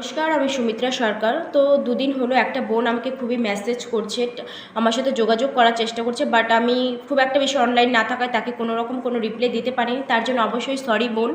নমস্কার, আমি সুমিত্রা সরকার। তো দুদিন হলো একটা বোন আমাকে খুবই মেসেজ করছে, আমার সাথে যোগাযোগ করার চেষ্টা করছে বাট আমি খুব একটা বেশি অনলাইন না থাকায় তাকে কোনো রকম কোনো রিপ্লাই দিতে পারিনি। তার জন্য অবশ্যই সরি বোন।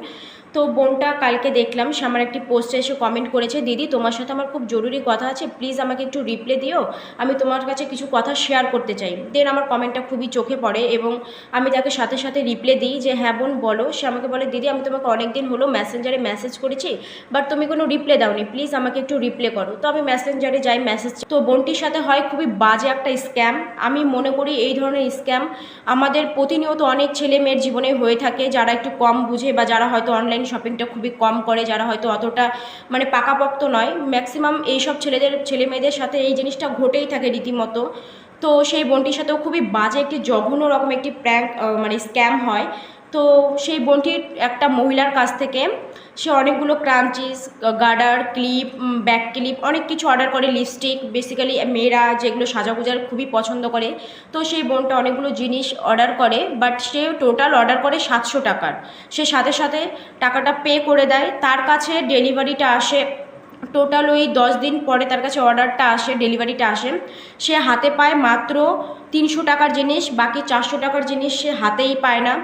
তো বোনটা কালকে দেখলাম, সে আমার একটি পোস্টে এসে কমেন্ট করেছে, দিদি, তোমার সাথে আমার খুব জরুরি কথা আছে প্লিজ আমাকে একটু রিপ্লাই দিও, আমি তোমার কাছে কিছু কথা শেয়ার করতে চাই। দেন আমার কমেন্টটা খুবই চোখে পড়ে এবং আমি তাকে সাথে সাথে রিপ্লাই দিই যে হ্যাঁ বোন, বলো। সে আমাকে বলে, দিদি, আমি তোমাকে অনেক দিন হলো মেসেঞ্জারে মেসেজ করেছি বাট তুমি কোনো রিপ্লাই দাওনি প্লিজ আমাকে একটু রিপ্লাই করো। তো আমি মেসেঞ্জারে যাই মেসেজ তো বোনটির সাথে হয় খুবই বাজে একটা স্ক্যাম আমি মনে করি এই ধরনের স্ক্যাম আমাদের প্রতিনিয়ত অনেক ছেলে মেয়ের জীবনে হয়ে থাকে, যারা একটু কম বুঝে বা যারা হয়তো অনলাইন শপিংটা খুবই কম করে, যারা হয়তো অতটা মানে পাকাপোক্ত নয়। ম্যাক্সিমাম এইসব ছেলেদের, ছেলে মেয়েদের সাথে এই জিনিসটা ঘটেই থাকে রীতিমতো। তো সেই বোনটির সাথেও খুবই বাজে একটি জঘন্য রকম একটি প্র্যাঙ্ক মানে স্ক্যাম হয়। তো সেই বোনটির একটা মহিলার কাছ থেকে সে অনেকগুলো crunchies garter clip back clip, অনেক কিছু অর্ডার করে লিপস্টিক বেসিক্যালি মেয়েরা যেগুলো সাজাগুজার খুবই পছন্দ করে। তো সেই বোনটা অনেকগুলো জিনিস অর্ডার করে বাট সে টোটাল অর্ডার করে সাতশো টাকার। সে সাথে সাথে টাকাটা পে করে দেয়। তার কাছে ডেলিভারিটা আসে টোটাল ওই দশ দিন পরে তার কাছে অর্ডারটা আসে ডেলিভারিটা আসে। সে হাতে পায় মাত্র তিনশো টাকার জিনিস, বাকি চারশো টাকার জিনিস সে হাতেই পায় না।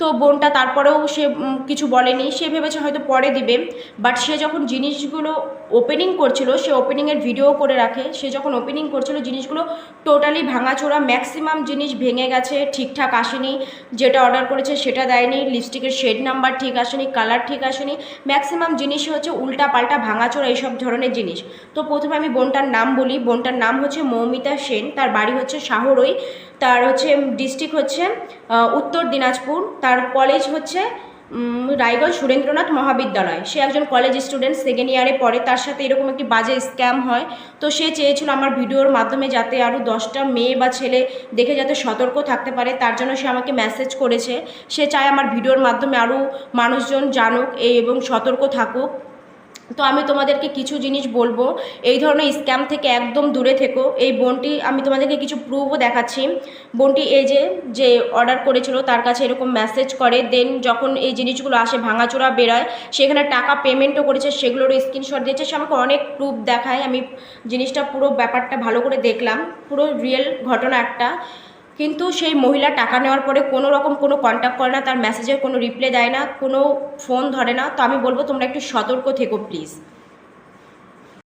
তো বোনটা তারপরেও সে কিছু বলেনি। সে ভেবেছে হয়তো পরে দিবে বাট সে যখন জিনিসগুলো ওপেনিং করছিল, সে ওপেনিংয়ের ভিডিও করে রাখে। সে যখন ওপেনিং করছিল, জিনিসগুলো টোটালি ভাঙাচোরা ম্যাক্সিমাম জিনিস ভেঙে গেছে, ঠিকঠাক আসেনি। যেটা অর্ডার করেছে সেটা দেয়নি লিপস্টিকের শেড নাম্বার ঠিক আসেনি কালার ঠিক আসেনি। ম্যাক্সিমাম জিনিসই হচ্ছে উল্টা পাল্টা ভাঙাচোরা এইসব ধরনের জিনিস। তো প্রথমে আমি বোনটার নাম বলি। বোনটার নাম হচ্ছে মৌমিতা সেন, তার বাড়ি হচ্ছে শাহরই তার হচ্ছে ডিস্ট্রিক্ট হচ্ছে উত্তর দিনাজপুর। তার কলেজ হচ্ছে রায়গঞ্জ সুরেন্দ্রনাথ মহাবিদ্যালয়। সে একজন কলেজ স্টুডেন্ট সেকেন্ড ইয়ারে পড়ে, তার সাথে এরকম একটি বাজে স্ক্যাম হয়। তো সে চেয়েছিল আমার ভিডিওর মাধ্যমে যাতে আরও দশটা মেয়ে বা ছেলে দেখে যাতে সতর্ক থাকতে পারে, তার জন্য সে আমাকে মেসেজ করেছে। সে চায় আমার ভিডিওর মাধ্যমে আরও মানুষজন জানুক এবং সতর্ক থাকুক। তো আমি তোমাদেরকে কিছু জিনিস বলব। এই ধরনের স্ক্যাম থেকে একদম দূরে থেকো। এই বোনটি, আমি তোমাদেরকে কিছু প্রুফও দেখাচ্ছি। বোনটি এই যে যে অর্ডার করেছিল, তার কাছে এরকম মেসেজ করে। দেন যখন এই জিনিসগুলো আসে, ভাঙাচোরা বেরোয়, সেখানে টাকা পেমেন্টও করেছে, সেগুলোরও স্ক্রিনশট দিয়েছে। সে আমাকে অনেক প্রুফ দেখায়। আমি জিনিসটা পুরো ব্যাপারটা ভালো করে দেখলাম। পুরো রিয়েল ঘটনা একটা। কিন্তু সেই মহিলা টাকা নেওয়ার পরে কোনো রকম কোনো কন্ট্যাক্ট করে না, তার মেসেজের কোনো রিপ্লাই দেয় না, কোনো ফোন ধরে না। তো আমি বলব তোমরা একটু সতর্ক থেকো প্লিজ